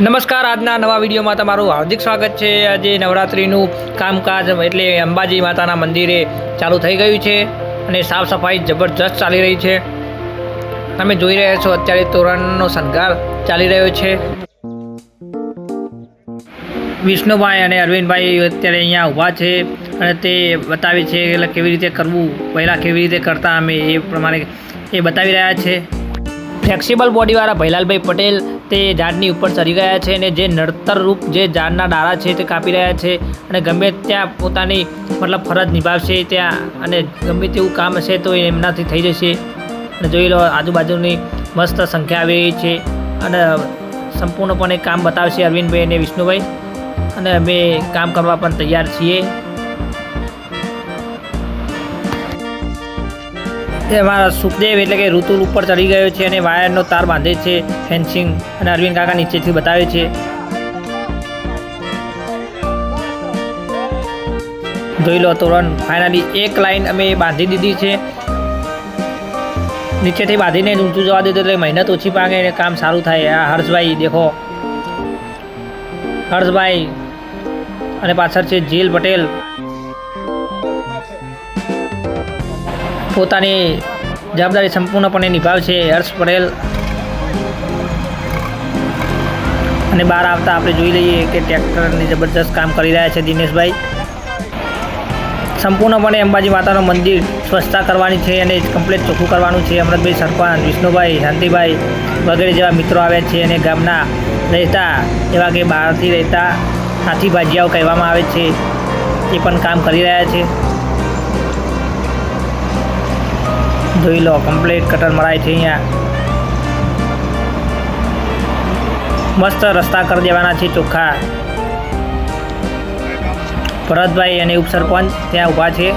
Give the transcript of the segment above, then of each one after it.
નમસ્કાર, આજના નવા વિડીયોમાં તમારું હાર્દિક સ્વાગત છે. આજે નવરાત્રિનું કામકાજ એટલે અંબાજી માતાના મંદિરે ચાલુ થઈ ગયું છે અને સાફ સફાઈ જબરજસ્ત ચાલી રહી છે. તમે જોઈ રહ્યા છો, અત્યારે તોરણનો શણગાર ચાલી રહ્યો છે. વિષ્ણુભાઈ અને અરવિંદભાઈ અત્યારે અહીંયા ઊભા છે અને તે બતાવે છે એટલે કેવી રીતે કરવું, પહેલાં કેવી રીતે કરતા, અમે એ પ્રમાણે એ બતાવી રહ્યા છે. ફ્લેક્સિબલ બોડીવાળા ભૈલાલભાઈ પટેલ તે ઝાડની ઉપર ચડી ગયા છે અને જે નડતરરૂપ જે ઝાડના ડાળા છે તે કાપી રહ્યા છે અને ગમે ત્યાં પોતાની મતલબ ફરજ નિભાવશે ત્યાં અને ગમે તેવું કામ હશે તો એમનાથી થઈ જશે. અને જોઈ લો આજુબાજુની મસ્ત સંખ્યા આવી રહી છે અને સંપૂર્ણપણે કામ બતાવશે અરવિંદભાઈ અને વિષ્ણુભાઈ. અને અમે કામ કરવા પણ તૈયાર છીએ. તે અમારા સુખદેવ એટલે કે ઋતુ ઉપર ચડી ગયો છે અને વાયરનો તાર બાંધે છે ફેન્સિંગ અને અરવિંદ કાકા નીચેથી બતાવે છે. જોઈ લો તોરણ ફાઇનલી એક લાઈન અમે બાંધી દીધી છે. નીચેથી બાંધીને ઊંચું જવા દીધું એટલે મહેનત ઓછી પાકે અને કામ સારું થાય. આ હર્ષભાઈ, દેખો. હર્ષભાઈ અને પાછળ છે જીલ પટેલ. પોતાની જવાબદારી સંપૂર્ણપણે નિભાવશે હર્ષ પટેલ. અને બહાર આવતા આપણે જોઈ લઈએ કે ટ્રેક્ટરની જબરદસ્ત કામ કરી રહ્યા છે દિનેશભાઈ. સંપૂર્ણપણે અંબાજી માતાનું મંદિર સ્વચ્છતા કરવાની છે અને કમ્પ્લેટ ચોખ્ખું કરવાનું છે. અમૃતભાઈ સરપંચ, વિષ્ણુભાઈ, શાંતિભાઈ વગેરે જેવા મિત્રો આવ્યા છે અને ગામના રહેતા એવા કે બહારથી રહેતા હાથી ભાજીયાઓ કહેવામાં આવે છે. એ પણ કામ કરી રહ્યા છે. જોઈ લો કમ્પ્લીટ કટર મરાય છે અહીંયા. મસ્ત રસ્તા કરી દેવાના છે ચોખ્ખા. ભરતભાઈ અને ઉપસરપંચ ત્યાં ઊભા છે.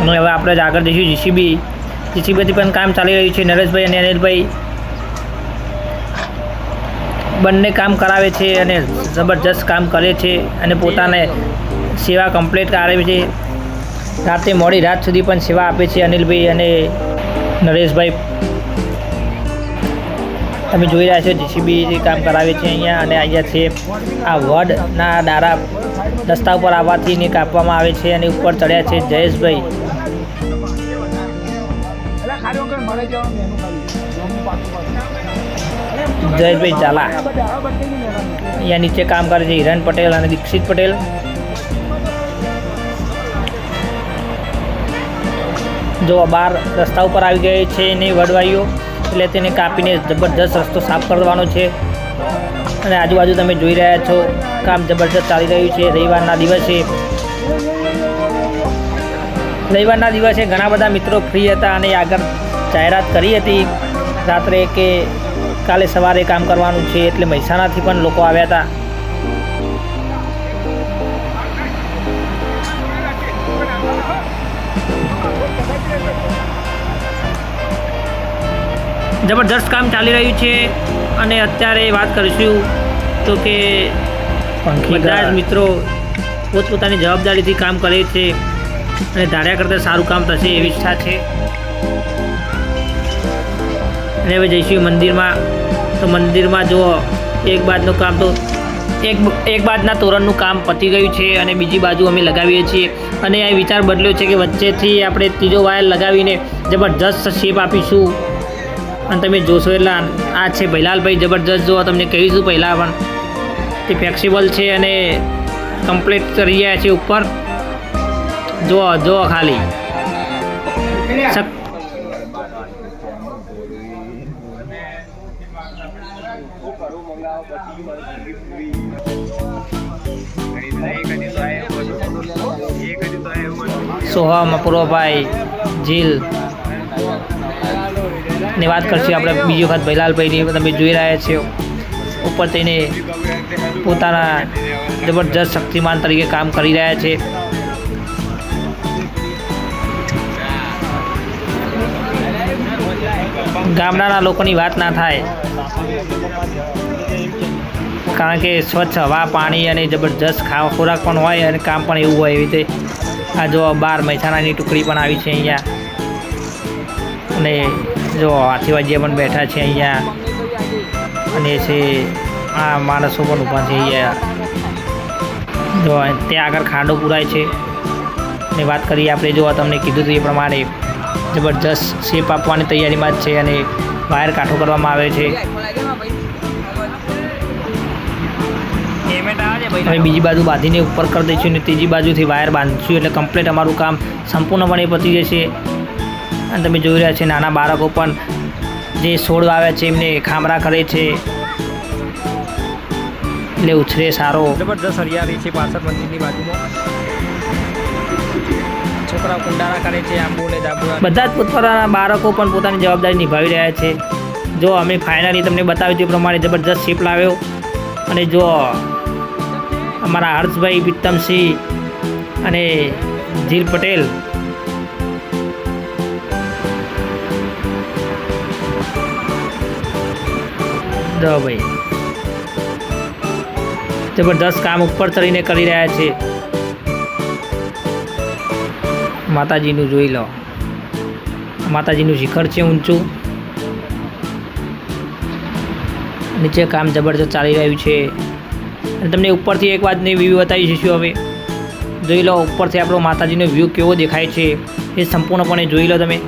અને હવે આપણે જ આગળ જઈશું જીસીબી જીસીબીથી પણ કામ ચાલી રહ્યું છે નરેશભાઈ અને અનિલભાઈ. બંને કામ કરાવે છે અને જબરજસ્ત કામ કરે છે અને પોતાને સેવા કમ્પ્લીટ કરાવે છે. રાતે મોડી રાત સુધી પણ સેવા આપે છે અનિલભાઈ અને નરેશભાઈ. તમે જોઈ રહ્યા છો, જીસીબી કામ કરાવે છે અહીંયા અને અહીંયા છે. આ વડના દારા રસ્તા ઉપર આવવાથી ને કાપવામાં આવે છે અને ઉપર ચડ્યા છે જયેશભાઈ. જયેશભાઈ ઝાલા. અહીંયા નીચે કામ કરે છે હિરણ પટેલ અને દીક્ષિત પટેલ. જો બહાર રસ્તા ઉપર આવી ગઈ છે એની વડવાઈઓ, એટલે તેને કાપીને જબરજસ્ત રસ્તો સાફ કરવાનો છે. અને આજુબાજુ તમે જોઈ રહ્યા છો, કામ જબરજસ્ત ચાલી રહ્યું છે. રવિવારના દિવસે રવિવારના દિવસે ઘણા બધા મિત્રો ફ્રી હતા અને આગળ જાહેરાત કરી હતી રાત્રે કે કાલે સવારે કામ કરવાનું છે, એટલે મહેસાણાથી પણ લોકો આવ્યા હતા. જબરદસ્ત કામ ચાલી રહ્યું છે અને અત્યારે વાત કરીશું તો કે બધા જ મિત્રો પોતપોતાની જવાબદારીથી કામ કરે છે અને ધાર્યા કરતાં સારું કામ થશે એવી ઈચ્છા છે. અને હવે જઈશું મંદિરમાં. તો મંદિરમાં જુઓ એક બાજુનું કામ તો એક એક બાજના તોરણનું કામ પતી ગયું છે અને બીજી બાજુ અમે લગાવીએ છીએ. અને આ વિચાર બદલ્યો છે કે વચ્ચેથી આપણે ત્રીજો વાયર લગાવીને જબરજસ્ત શેપ આપીશું. અને તમે જોશો એટલે આ છે ભૈલાલભાઈ જબરજસ્ત. જો તમને કહીશું પહેલાં પણ. તે ફ્લેક્સિબલ છે અને કમ્પ્લીટ કરી રહ્યા છે ઉપર. જો જુઓ ખાલી. સોહા મપુરોભાઈ જીલ. ની વાત કરશું. આપણે બીજી વખત ભૈલાલભાઈની તમે જોઈ રહ્યા છો. ઉપર થઈને પોતાના જબરજસ્ત શક્તિમાન તરીકે કામ કરી રહ્યા છે. ગામડાના લોકોની વાત ના થાય. કારણ કે સ્વચ્છ હવા, પાણી અને જબરજસ્ત ખાવા ખોરાક પણ હોય અને કામ પણ એવું હોય એવી રીતે. આ જો બાર મહેસાણાની ટુકડી પણ આવી છે અહીંયા. અને જો હાથીવાજીયા પણ બેઠા છે અહીંયા. અને છે આ માણસો પણ ઊભા છે અહીંયા. જો ત્યાં આગળ ખાડો પુરાય છે. ને વાત કરીએ આપણે, જો તમને કીધું હતું એ પ્રમાણે જબરજસ્ત શેપ આપવાની તૈયારીમાં જ છે અને વાયર કાઠો કરવામાં આવે છે. હવે બીજી બાજુ બાંધીને ઉપર કરી દઈશું અને ત્રીજી બાજુથી વાયર બાંધીશું એટલે કમ્પ્લીટ અમારું કામ સંપૂર્ણપણે પતી જશે. અને તમે જોઈ રહ્યા છે નાના બાળકો પણ જે છોડ આવ્યા છે એમને ખામરા કરે છે. એટલે ઉછરે સારો. જબરદસ્ત હરિયાળી છે પાછળ મંદિરની બાજુમાં. છોકરા કુંડારા કરે છે આંબુ ને બધા જ પોતાના બાળકો પણ પોતાની જવાબદારી નિભાવી રહ્યા છે. જો અમે ફાઇનલી તમને બતાવ્યું તે પ્રમાણે જબરજસ્ત શેપ લાવ્યો. અને જો અમારા હર્ષભાઈ પ્રીતમસિંહ અને જીલ પટેલ ભાઈ. જબરદસ્ત કામ ઉપર ચડીને કરી રહ્યા છે. માતાજીનું જોઈ લો. માતાજીનું શિખર છે ઊંચું. નીચે કામ જબરજસ્ત ચાલી રહ્યું છે. અને તમને ઉપરથી એક વાતની વ્યૂ બતાવી દઈશું હવે. જોઈ લો ઉપરથી આપણો માતાજીનો વ્યૂ કેવો દેખાય છે. એ સંપૂર્ણપણે જોઈ લો તમે.